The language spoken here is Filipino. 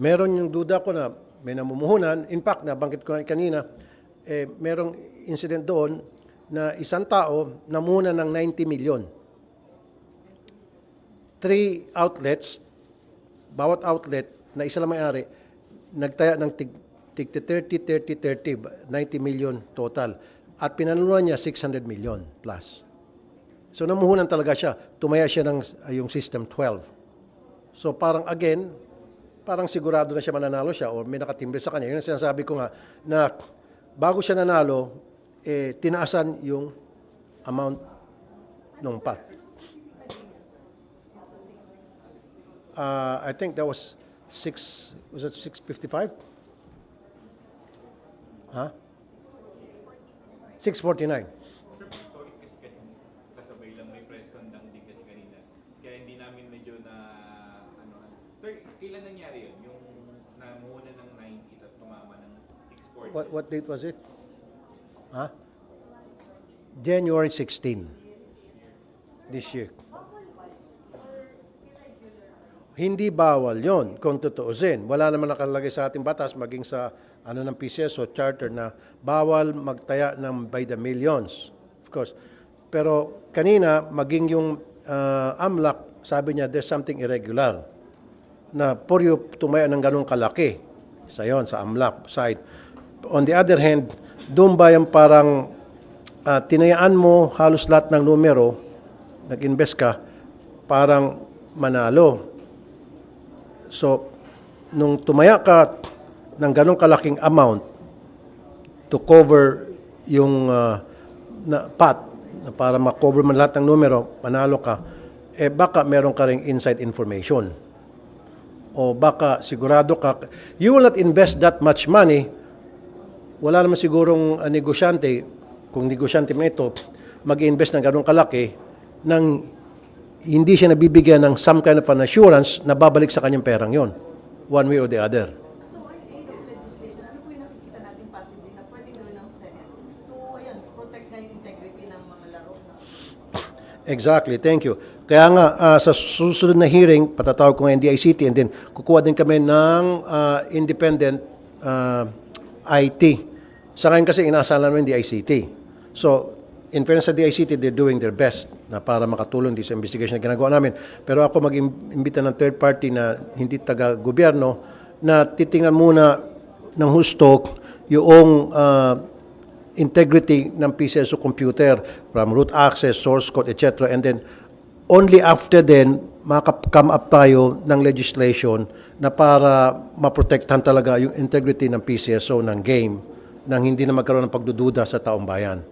Meron yung duda ko na may namumuhunan. In fact, nabanggit ko kanina, eh, merong incident doon na isang tao namuna ng 90 million. Three outlets, bawat outlet na isa lang may-ari, nagtaya ng tig, tig 30, 30, 30, 90 million total. At pinanunuan niya 600 million plus. So namuhunan talaga siya. Tumaya siya ng uh, yung system 12. So parang again, parang sigurado na siya mananalo siya or may nakatimbre sa kanya. Yun ang sinasabi ko nga na bago siya nanalo, eh, tinaasan yung amount ng pot. Uh, I think that was six, was it 655? Huh? 649. Sorry kasi kasabay lang may press con lang din kasi kanina. Kaya hindi namin medyo na. Sir, kailan nangyari yun? Yung namuna ng 90 tapos tumama ng 640. What, what date was it? Huh? January 16 this year. Hindi bawal yon kung tutuusin. Wala naman nakalagay sa ating batas maging sa ano ng PCS o charter na bawal magtaya ng by the millions. Of course. Pero kanina, maging yung uh, AMLAC, sabi niya there's something irregular na for you tumaya ng ganong kalaki sa yon sa AMLAC side. On the other hand, doon ba yung parang ah, tinayaan mo halos lahat ng numero, nag-invest ka, parang manalo. So, nung tumaya ka ng ganong kalaking amount to cover yung ah, na, pat, na para ma-cover man lahat ng numero, manalo ka, eh baka meron ka ring inside information o baka sigurado ka, you will not invest that much money, wala naman sigurong uh, negosyante, kung negosyante man ito, mag-invest ng ganong kalaki, nang hindi siya nabibigyan ng some kind of an assurance na babalik sa kanyang perang yon one way or the other. So, in aid of legislation, ano po yung nakikita natin possibly na pwedeng gawin ng Senate to, ayun, protect na yung integrity ng mga laro? Exactly, thank you. Kaya nga, ah, sa susunod na hearing, patatawag ko ng NDICT and then kukuha din kami ng ah, independent ah, IT. Sa ngayon kasi inaasahan namin DICT. So, in fairness sa DICT, they're doing their best na para makatulong din sa investigation na ginagawa namin. Pero ako mag-imbita ng third party na hindi taga-gobyerno na titingnan muna ng husto yung ah, integrity ng PCSO computer from root access, source code, etc. And then, only after then, makaka-come up tayo ng legislation na para maprotektahan talaga yung integrity ng PCSO ng game nang hindi na magkaroon ng pagdududa sa taong bayan.